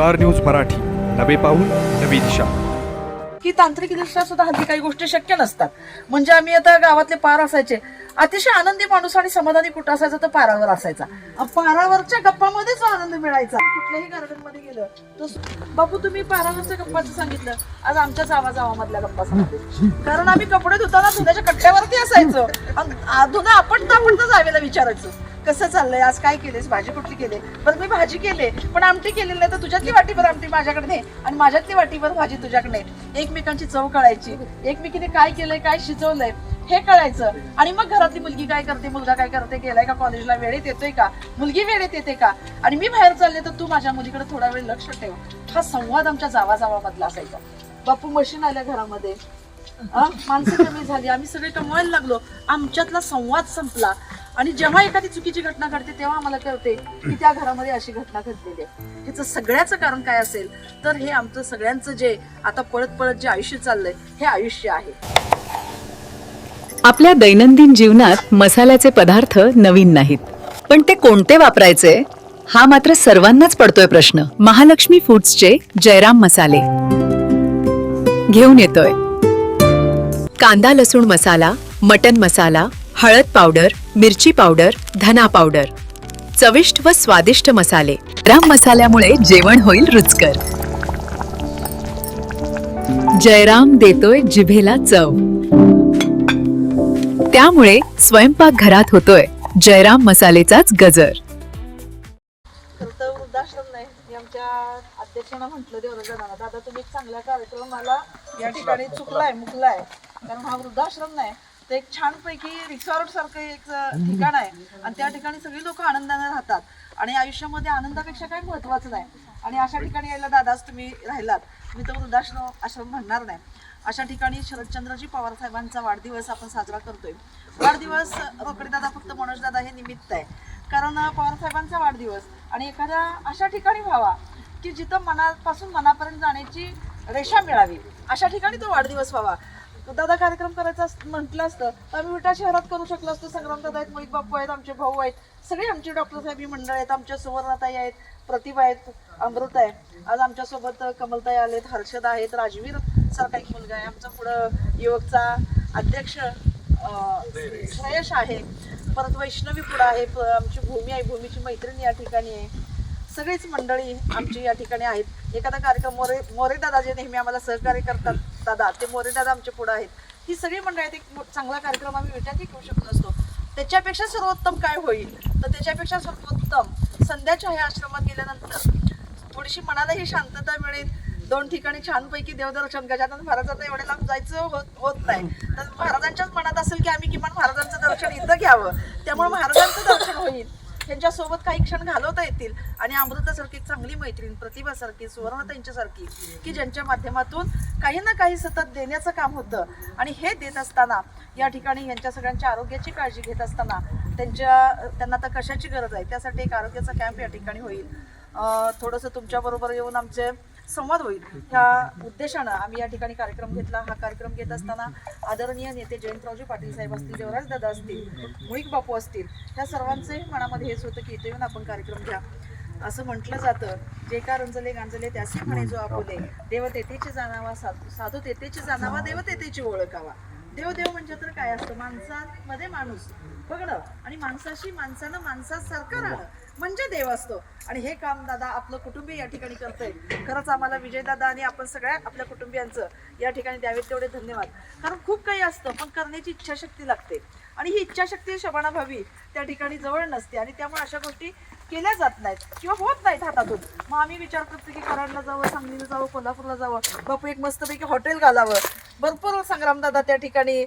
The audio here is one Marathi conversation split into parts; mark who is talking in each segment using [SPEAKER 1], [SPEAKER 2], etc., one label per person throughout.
[SPEAKER 1] Star news Marathi. नवे पाऊल नवी दिशा.
[SPEAKER 2] की तांत्रिकदृष्ट्या सुद्धा हल्ली काही गोष्टी शक्य नसतात. म्हणजे आम्ही आता गावातले पार असायचे. अतिशय आनंदी माणूस आणि समाधानी कुठं असायचा तर पारावर असायचा. पारावरच्या गप्पामध्येच आनंद मिळायचा. कुठल्याही गार्डनमध्ये गेलं तर बापू तुम्ही पारावरच्या गप्पाचं सांगितलं. आज आमच्याच आवाजावामधल्या गप्पा सांगते. कारण आम्ही कपडे धुताना धुण्याच्या कट्ट्यावरती असायचो. अन- धुणं आपण तापडतं जावेला विचारायचो. कसं चाललंय? आज काय केलेस भाजी कुठली केली? बरं मी भाजी केली पण आमटी केलेली नाही तर तुझ्यातली वाटीभर आमटी माझ्याकडे नाही आणि माझ्यातली वाटीभर भाजी तुझ्याकडे एकमेकांची चव कळायची. एकमेकीने काय केलंय काय शिजवलंय हे कळायचं. आणि मग घरातली मुलगी काय करते? मुलगा काय करते? गेलाय का कॉलेजला वेळेत येतोय का? मुलगी वेळेत येते का? आणि मी बाहेर चालले तर तू माझ्या मुलीकडे थोडा वेळ लक्ष ठेव. हा संवाद आमच्या जावाजावामधला असायचा. बापू मशीन आल्या घरामध्ये. माणसं कमी झाली. आम्ही सगळे कमवायला लागलो. आमच्यातला संवाद संपला. आणि जेव्हा एखादी चुकीची घटना घडते तेव्हा आम्हाला कळते की त्या घरामध्ये अशी घटना घडलेली आहे. ह्याचं सगळ्याचं कारण काय असेल तर हे आमचं सगळ्यांचं जे आता पळत पळत जे आयुष्य चाललंय हे आयुष्य आहे.
[SPEAKER 3] आपल्या दैनंदिन जीवनात मसाल्याचे पदार्थ नवीन नाहीत. पण ते कोणते वापरायचे? हा मात्र सर्वांनाच पडतोय प्रश्न. महालक्ष्मी फूड्सचे जयराम मसाले. घेऊन येतोय. कांदा लसूण मसाला मटन मसाला हळद पावडर मिरची पावडर धना पावडर. चविष्ट व स्वादिष्ट मसाले. गरम मसाल्यामुळे जेवण होईल रुचकर. जयराम देतोय जिभेला चव. त्यामुळे स्वयंपाक घरात होतोय. जयराम मसालेचाच गजर.
[SPEAKER 2] अध्यक्षांना म्हटलं देवराजांना दादा तुम्ही एक चांगला कार्यक्रम मला या ठिकाणी चुकलाय मुकलाय. कारण हा वृद्धाश्रम नाही. तर एक छानपैकी रिसॉर्ट सारखं एक ठिकाण आहे. आणि त्या ठिकाणी सगळी लोक आनंदाने राहतात. आणि आयुष्यामध्ये आनंदापेक्षा काही महत्वाचं नाही. आणि अशा ठिकाणी यायला दादाच तुम्ही राहिलात. मी तर वृद्धाश्रम आश्रम म्हणणार नाही. अशा ठिकाणी शरदचंद्रजी पवार साहेबांचा वाढदिवस आपण साजरा करतोय. वाढदिवस रोकडे दादा फक्त मनोज दादा हे निमित्त आहे. कारण पवार साहेबांचा वाढदिवस. आणि एखाद्या अशा ठिकाणी व्हावा की जिथं मनापासून मनापर्यंत जाण्याची रेषा मिळावी. अशा ठिकाणी तो वाढदिवस व्हावा. दादा कार्यक्रम करायचा अस- म्हटलं असतं तर आम्ही विटा शहरात करू शकलो असतो. संग्राम दादा आहेत मोहित बापू आहेत आमचे भाऊ आहेत. सगळे आमचे डॉक्टर साहेब मंडळ आहेत. आमच्या सुवर्णाताई आहेत प्रतिभा आहेत अमृत आहे. आज आमच्यासोबत कमलताई आलेत हर्षद आहेत राजवीर सारखा एक मुलगा आहे. आमचा पुढं युवकचा अध्यक्ष श्रेयश आहे. परत वैष्णवी पुढं आहे. आमची भूमी आहे. भूमीची मैत्रीण या ठिकाणी आहे. सगळीच मंडळी आमची या ठिकाणी आहेत. एखादा कार्यक्रम मोरे मोरे दादा जे नेहमी आम्हाला सहकार्य करतात. दादा ते मोरे दादा आमच्या पुढे आहेत. ही सगळी मंडळी आहेत एक मो- चांगला कार्यक्रम आम्ही विचारही घेऊ शकत असतो. त्याच्यापेक्षा सर्वोत्तम काय होईल? तर त्याच्यापेक्षा सर्वोत्तम संध्याच्या ह्या आश्रमात गेल्यानंतर थोडीशी मनालाही शांतता मिळेल. दोन ठिकाणी छानपैकी देवदर्शन गजानन महाराजांना एवढ्या लांब जायचं होत होत नाही. तर महाराजांच्याच मनात असेल की आम्ही किमान महाराजांचं दर्शन इथं घ्यावं. त्यामुळे महाराजांचं दर्शन होईल. त्यांच्यासोबत काही क्षण घालवता येतील. आणि अमृतासारखी एक चांगली मैत्रीण प्रतिभासारखी सुवर्णताईंच्यासारखी की ज्यांच्या माध्यमातून काही ना काही सतत देण्याचं काम होतं. आणि हे देत असताना या ठिकाणी यांच्या सगळ्यांच्या आरोग्याची काळजी घेत असताना त्यांच्या त्यांना आता कशाची गरज आहे? त्यासाठी एक आरोग्याचा कॅम्प या ठिकाणी होईल. थोडंसं तुमच्याबरोबर येऊन आमचे संवाद होईल. ह्या उद्देशानं आम्ही या ठिकाणी कार्यक्रम घेतला. हा कार्यक्रम घेत असताना आदरणीय नेते जयंतरावजी पाटील साहेब असतील देवराज दादा असतील मुळीक बापू असतील ह्या सर्वांचे मनामध्ये हेच होतं की इथे येऊन आपण कार्यक्रम घ्या. असं म्हटलं जातं. जे का रंजले गांजले त्याचे म्हणे जो आपुले देव तेथेची जाणावा साधू साधू तेथेची जाणावा देव तेथेची ओळखावा. देव देव म्हणजे तर काय असतं? माणसामध्ये माणूस. बघणं आणि माणसाशी माणसानं माणसासारखं राहणं म्हणजे देव असतो. आणि हे काम दादा आपलं कुटुंबीय या ठिकाणी करतंय. खरंच आम्हाला विजयदादा आणि आपण सगळ्या आपल्या कुटुंबियांचं या ठिकाणी द्यावेत तेवढे धन्यवाद. कारण खूप काही असतं पण करण्याची इच्छाशक्ती लागते. आणि ही इच्छाशक्ती शबाना भावी त्या ठिकाणी जवळ नसते आणि त्यामुळे अशा गोष्टी केल्या जात नाहीत किंवा होत नाहीत हातातून. मग आम्ही विचार करतो की कराडला जावं सांगलीला जावं कोल्हापूरला जावं बापू एक मस्तपैकी हॉटेल घालावं. भरपूर संग्रामदादा त्या ठिकाणी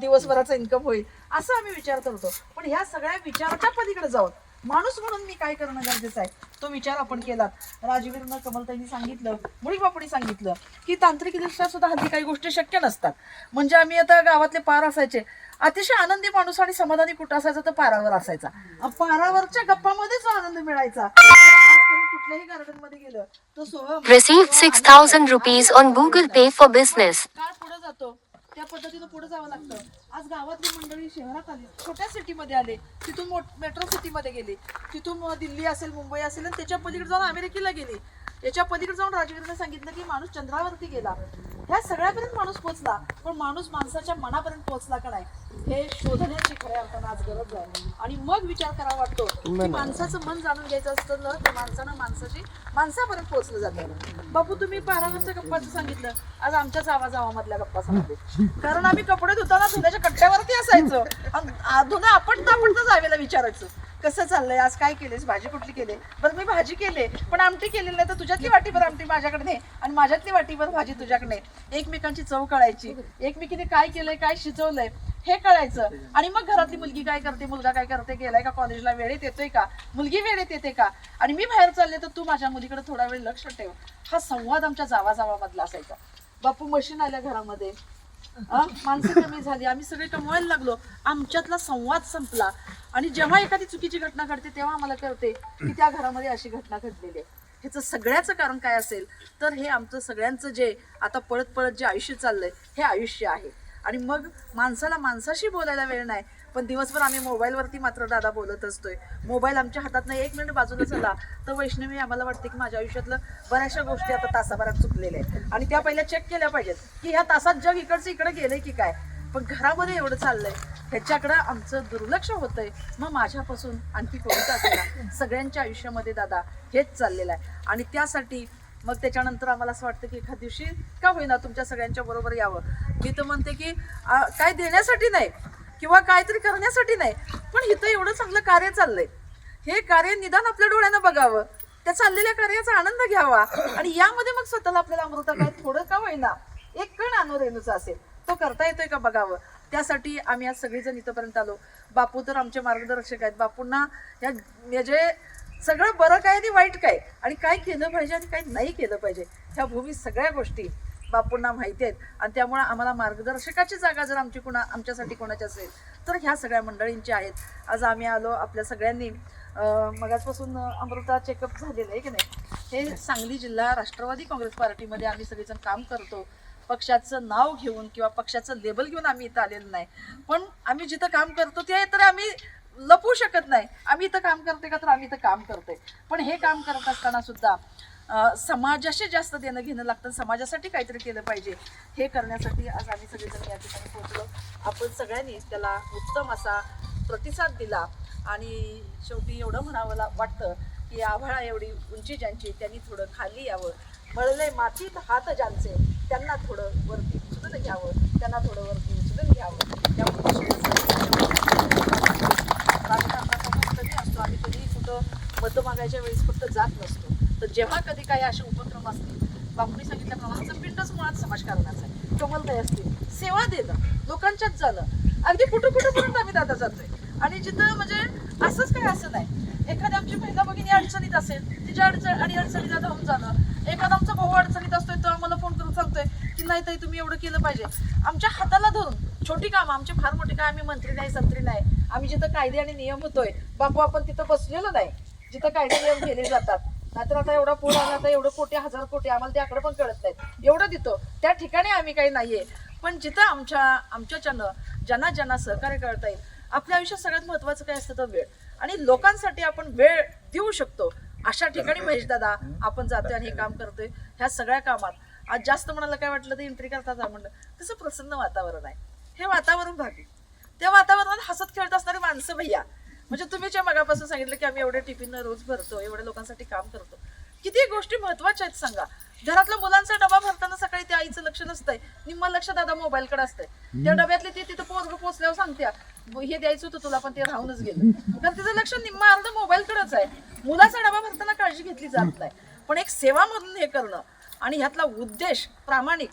[SPEAKER 2] दिवसभराचा इन्कम होईल असं आम्ही विचार करतो. पण ह्या सगळ्या विचाराच्या पलीकडे जाऊन माणूस म्हणून मी काय करणं गरजेचं आहे? तो विचार आपण केला राजवीरनं कमलताईंनी सांगितलं मुळी सांगितलं की तांत्रिकदृष्ट्या सुद्धा हल्ली काही गोष्टी शक्य नसतात. म्हणजे आम्ही आता गावातले पार असायचे. अतिशय आनंदी माणूस आणि समाधानी कुठं असायचा तर पारावर असायचा. पारावरच्या गप्पामध्येच आनंद मिळायचा. कुठल्याही गार्डनमध्ये गेलं तर Soham
[SPEAKER 4] Received 6000 rupees on Google Pay for business.
[SPEAKER 2] काळ पुढे जातो. त्या पद्धतीनं पुढे जावं लागतं. आज गावातली मंडळी शहरात आली छोट्या सिटीमध्ये आले. तिथून मेट्रो सिटीमध्ये गेली. तिथून दिल्ली असेल मुंबई असेल आणि त्याच्या पलीकडे जाऊन अमेरिकेला गेली. याच्या पलीकडे जाऊन राजवीरने सांगितलं की माणूस चंद्रावरती गेला. ह्या सगळ्यापर्यंत माणूस पोहोचला. पण माणूस माणसाच्या मनापर्यंत पोहोचला का नाही हे शोधण्याची खऱ्या अर्थानं आज गरज आहे. आणि मग विचार करावा वाटतो की माणसाचं मन जाणून घ्यायचं असतं ना तर माणसानं माणसाची माणसापर्यंत पोहोचलं जातं. बापू तुम्ही बारावीच्या गप्पाचं सांगितलं. आज आमच्याच आवाजावामधल्या गप्पा सांगते. कारण आम्ही कपडे धुताना धुण्याच्या कट्ट्यावरती असायचो. आणि आ- धुणं आपण तापडतं जावेला विचारायचं. कसं चाललंय? आज काय केलेस भाजी कुठली केली बरं मी भाजी केले. पण आमटी केलेली नाही तर तुझ्यातली वाटीभर आमटी माझ्याकडे नाही. आणि माझ्यातली वाटीभर भाजी तुझ्याकडे. एकमेकांची चव कळायची. एकमेकीने काय केलंय काय शिजवलंय हे कळायचं. आणि मग घरातली मुलगी काय करते? मुलगा काय करते? गेलाय का कॉलेजला वेळेत येतोय का? मुलगी वेळेत येते का? आणि मी बाहेर चालले तर तू माझ्या मुलीकडे थोडा वेळ लक्ष ठेव. हा संवाद आमच्या जावाजावामधला असायचा. बापू मशीन आल्या घरामध्ये. अं, माणसं कमी झाली. आम्ही सगळे कमवायला लागलो. आमच्यातला संवाद संपला. आणि जेव्हा एखादी चुकीची घटना घडते तेव्हा आम्हाला कळते की त्या घरामध्ये अशी घटना घडलेली आहे. ह्याचं सगळ्याचं कारण काय असेल तर हे आमचं सगळ्यांचं जे आता पळत पळत जे आयुष्य चाललंय हे आयुष्य आहे. आणि मग माणसाला माणसाशी बोलायला वेळ नाही. पण दिवसभर आम्ही मोबाईलवरती मात्र दादा बोलत असतोय. मोबाईल आमच्या हातात नाही एक मिनिट बाजूला झाला तर वैष्णवी आम्हाला वाटते की माझ्या आयुष्यातलं बऱ्याचशा गोष्टी आता तासाभरात चुकलेल्या आहेत. आणि त्या पहिल्या चेक केल्या पाहिजेत की ह्या तासात जग इकडचं इकडे गेलंय की काय? पण घरामध्ये एवढं चाललंय ह्याच्याकडं आमचं दुर्लक्ष होतंय. मग माझ्यापासून आणखी कोणता असेल सगळ्यांच्या आयुष्यामध्ये दादा हेच चाललेलं आहे. आणि त्यासाठी मग त्याच्यानंतर आम्हाला असं वाटतं की एखाद दिवशी का होईना तुमच्या सगळ्यांच्या बरोबर यावं? मी तर म्हणते की काय देण्यासाठी नाही किंवा काहीतरी करण्यासाठी नाही. पण इथं एवढं चांगलं कार्य चाललंय. हे कार्य निदान आपल्या डोळ्यानं बघावं. त्या चाललेल्या कार्याचा आनंद घ्यावा. आणि यामध्ये मग स्वतःला आपल्याला अमृता काय थोडं का होईना एक कण आणू रेणूचा असेल. तो करता येतोय का बघावं. त्यासाठी आम्ही आज सगळेजण इथंपर्यंत आलो. बापू तर आमचे मार्गदर्शक आहेत. बापूंना या म्हणजे सगळं बरं काय आणि वाईट काय आणि काय केलं पाहिजे आणि काय नाही केलं पाहिजे ह्या भूमी सगळ्या गोष्टी बापूंना माहिती आहेत. आणि त्यामुळं आम्हाला मार्गदर्शकाची जागा जर आमची कुणा आमच्यासाठी कोणाची असेल तर ह्या सगळ्या मंडळींची आहेत. आज आम्ही आलो आपल्या सगळ्यांनी. मगाचपासून अमृता चेकअप झालेलं आहे की नाही? हे सांगली जिल्हा राष्ट्रवादी काँग्रेस पार्टीमध्ये आम्ही सगळेजण काम करतो. पक्षाचं नाव घेऊन किंवा पक्षाचं लेबल घेऊन आम्ही इथं आलेलो नाही. पण आम्ही जिथं काम करतो ते तर आम्ही लपवू शकत नाही. आम्ही इथं काम करते का तर आम्ही इथं काम करतोय. पण हे काम करत असताना सुद्धा समाजाशी जास्त देणं घेणं लागतं. समाजासाठी काहीतरी केलं पाहिजे. हे करण्यासाठी आज आम्ही सगळेजण या ठिकाणी पोहोचलो. आपण सगळ्यांनी त्याला उत्तम असा प्रतिसाद दिला. आणि शेवटी एवढं म्हणावं वाटतं की आभाळा एवढी उंची ज्यांची त्यांनी थोडं खाली यावं. मळले मातीत हात ज्यांचे त्यांना थोडं वरती उचलून घ्यावं. त्यांना थोडं वरती उचलून घ्यावं. त्यामुळे राजकारणाचा असतो. आम्ही कधी कुठं मतं मागायच्या वेळेस फक्त जात नसतो. तर जेव्हा कधी काही असे उपक्रम असतील बापूंनी सांगितल्याप्रमाणे पिंडच मुळात समाजकारणाचं आहे. कमलताई असतील सेवा देणं लोकांच्यात जाणं अगदी कुठं कुठं पर्यंत आम्ही दादा जातोय. आणि जिथं म्हणजे असंच काय असं नाही. एखादी आमची महिला भगिनी अडचणीत असेल तिच्या अडचण आणि अडचणीला धावून जाणं. एखादा आमचा भाऊ अडचणीत असतोय तो आम्हाला फोन करून सांगतोय की नाही ताई तुम्ही एवढं केलं पाहिजे. आमच्या हाताला धरून छोटी कामं आमचे फार मोठी काय आम्ही मंत्री नाही संत्री नाही. आम्ही जिथं कायदे आणि नियम होतोय बापू आपण तिथं बसलेलो नाही. जिथं कायदे नियम केले जातात नाहीतर आता एवढा पूर आला तर एवढं कोटी हजार कोटी आम्हाला ते आकडे पण कळत नाहीत. एवढं देतो त्या ठिकाणी आम्ही काही नाहीये. पण जिथं आमच्या आमच्याच्यानं ज्यांना ज्यांना सहकार्य करता येईल आपल्या आयुष्यात सगळ्यात महत्वाचं काय असतं तर वेळ. आणि लोकांसाठी आपण वेळ देऊ शकतो. अशा ठिकाणी महेश दादा आपण जातोय आणि हे काम करतोय ह्या सगळ्या कामात. आज जास्त म्हणाला काय वाटलं तर एंट्री करता जा म्हणलं. कसं प्रसन्न वातावरण आहे. हे वातावरण भागी त्या वातावरणात हसत खेळत असणारी माणसं भैया. म्हणजे तुम्ही ज्या मगापासून सांगितलं की आम्ही एवढे टिफिन रोज भरतो एवढ्या लोकांसाठी काम करतो किती गोष्टी महत्त्वाच्या आहेत सांगा. घरातल्या मुलांचा डबा भरताना सकाळी त्या आईचं लक्ष नसतंय निम्म लक्ष दादा मोबाईलकडे असतंय. त्या डब्यातले ते तिथं पोरग पोचल्यावर सांगत्या "ब- हे द्यायचं होतं तुला पण ते राहूनच गेलं. तर तिचं लक्ष निम्म अर्ध मोबाईलकडेच आहे. मुलाचा डबा भरताना काळजी घेतली जात नाही. पण एक सेवा म्हणून हे करणं आणि ह्यातला उद्देश प्रामाणिक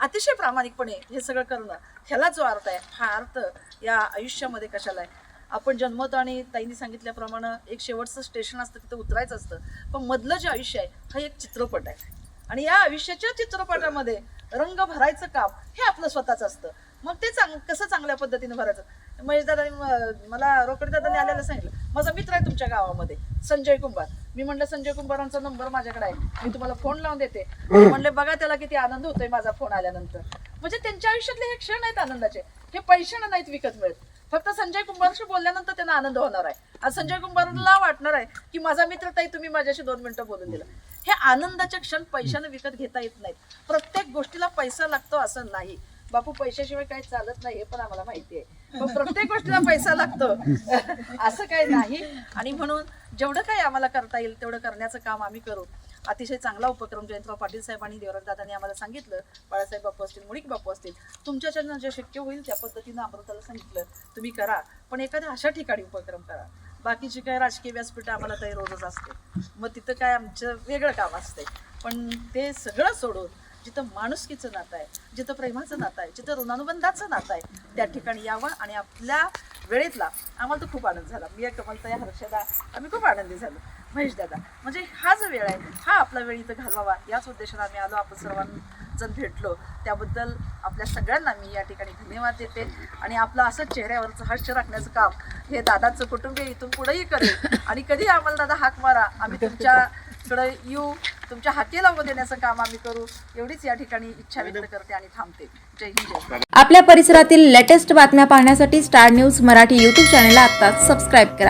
[SPEAKER 2] अतिशय प्रामाणिकपणे हे सगळं करणं ह्याला जो अर्थ आहे हा अर्थ या आयुष्यामध्ये कशाला आहे? आपण जन्मतो आणि ताईंनी सांगितल्याप्रमाणे एक शेवटचं स्टेशन असतं तिथं उतरायचं असतं. पण मधलं जे आयुष्य आहे हा एक चित्रपट आहे. आणि या आयुष्याच्या चित्रपटामध्ये रंग भरायचं काम हे आपलं स्वतःच असतं. मग ते चांग कसं चांगल्या पद्धतीने भरायचं? महेश दादानी मला रोकडे दादाने आल्याला सांगितलं. माझा मित्र आहे तुमच्या गावामध्ये संजय कुंभार. मी म्हणलं संजय कुंभारांचा नंबर माझ्याकडे आहे. मी तुम्हाला फोन लावून देते. म्हणले बघा त्याला किती आनंद होतोय माझा फोन आल्यानंतर. म्हणजे त्यांच्या आयुष्यातले हे क्षण आहेत आनंदाचे. हे पैशाने नाहीत विकत मिळत. फक्त संजय कुंभारशी बोलल्यानंतर त्यांना आनंद होणार आहे. आज संजय कुंभारला वाटणार आहे की माझा मित्र ताई तुम्ही माझ्याशी दोन मिनिटं बोलून दिलं. हे आनंदाचे क्षण पैशाने विकत घेता येत नाहीत. प्रत्येक गोष्टीला पैसा लागतो असं नाही. बापू पैशाशिवाय काही चालत नाही हे पण आम्हाला माहिती आहे. पण प्रत्येक गोष्टीला पैसा लागतो. असं काही नाही. आणि म्हणून जेवढं काही आम्हाला करता येईल तेवढं करण्याचं काम आम्ही करू. अतिशय चांगला उपक्रम जयंतराव पाटील साहेब आणि देवराज आम्हाला सांगितलं. बाळासाहेब बापू असतील मुळीक बापू असतील. तुमच्याच्यानं जे शक्य होईल त्या पद्धतीनं अमृताला सांगितलं. तुम्ही करा. पण एखाद्या अशा ठिकाणी उपक्रम करा. बाकीची काय राजकीय व्यासपीठ आम्हाला काही रोजच असते. मग तिथं काय आमचं वेगळं काम असते. पण ते सगळं सोडून जिथं माणुसकीचं नातं आहे जिथं प्रेमाचं नातं आहे जिथं ऋणानुबंधाचं नातं आहे त्या ठिकाणी यावं आणि आपल्या वेळेतला आम्हाला तर खूप आनंद झाला. मी कमलताई हर्षदा आम्ही खूप आनंदी झालो. दादा म्हणजे हा जो वेळ आहे हा आपला वेळ इथं घालवावा. याच उद्देशाने आम्ही आलो आपण सर्वांजण भेटलो. त्याबद्दल आपल्या सगळ्यांना मी या ठिकाणी धन्यवाद देते. आणि आपलं असं चेहऱ्यावरचं हास्य राखण्याचं काम हे दादाचं कुटुंबीय इथून पुढेही करेल. आणि कधी आम्हाला दादा हाक मारा आम्ही तुमच्याकडे येऊ तुमच्या हाती लावून देण्याचं काम आम्ही करू एवढीच या ठिकाणी इच्छा व्यक्त करते आणि थांबते. जय हिंद जय
[SPEAKER 5] आपल्या परिसरातील लेटेस्ट बातम्या पाहण्यासाठी स्टार न्यूज मराठी यूट्यूब चॅनलला आत्ताच सबस्क्राईब करा.